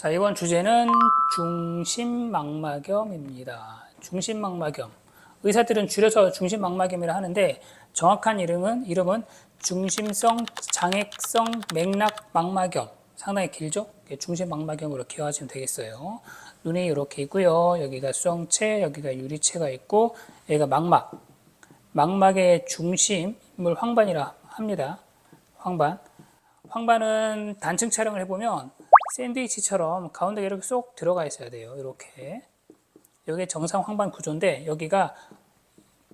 자, 이번 주제는 중심망막염입니다. 중심망막염. 의사들은 줄여서 중심망막염이라 하는데 정확한 이름은 이름은 중심성 장액성 맥락 망막염. 상당히 길죠? 중심망막염으로 기억하시면 되겠어요. 눈이 이렇게 있고요. 여기가 수정체, 여기가 유리체가 있고 여기가 망막. 망막의 중심을 황반이라 합니다. 황반. 황반은 단층 촬영을 해보면 샌드위치처럼 가운데 이렇게 쏙 들어가 있어야 돼요. 이렇게. 여기 정상 황반 구조인데 여기가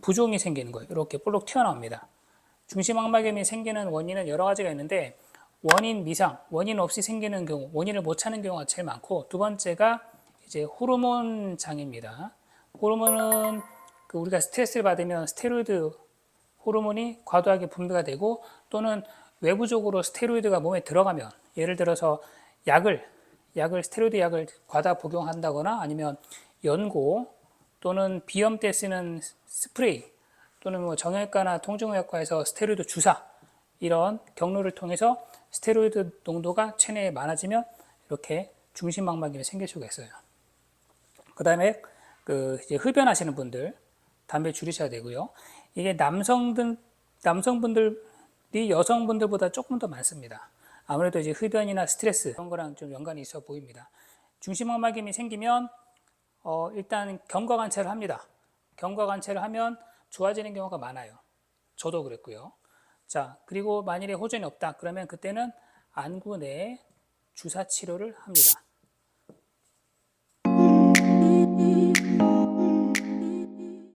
부종이 생기는 거예요. 이렇게 볼록 튀어나옵니다. 중심망막염이 생기는 원인은 여러 가지가 있는데 원인 미상, 원인 없이 생기는 경우, 원인을 못 찾는 경우가 제일 많고 두 번째가 이제 호르몬 장애입니다. 호르몬은 그 우리가 스트레스를 받으면 스테로이드 호르몬이 과도하게 분비가 되고 또는 외부적으로 스테로이드가 몸에 들어가면 예를 들어서 약을 약을 스테로이드 약을 과다 복용한다거나 아니면 연고 또는 비염 때 쓰는 스프레이 또는 뭐 정형외과나 통증의학과에서 스테로이드 주사 이런 경로를 통해서 스테로이드 농도가 체내에 많아지면 이렇게 중심망막염이 생길 수가 있어요. 그다음에 그 이제 흡연하시는 분들 담배 줄이셔야 되고요. 이게 남성들 남성분들이 여성분들보다 조금 더 많습니다. 아무래도 이제 흡연이나 스트레스 그런 거랑 좀 연관이 있어 보입니다. 중심망막염이 생기면 어, 일단 경과 관찰을 합니다. 경과 관찰을 하면 좋아지는 경우가 많아요. 저도 그랬고요. 자, 그리고 만일에 호전이 없다. 그러면 그때는 안구 내 주사 치료를 합니다.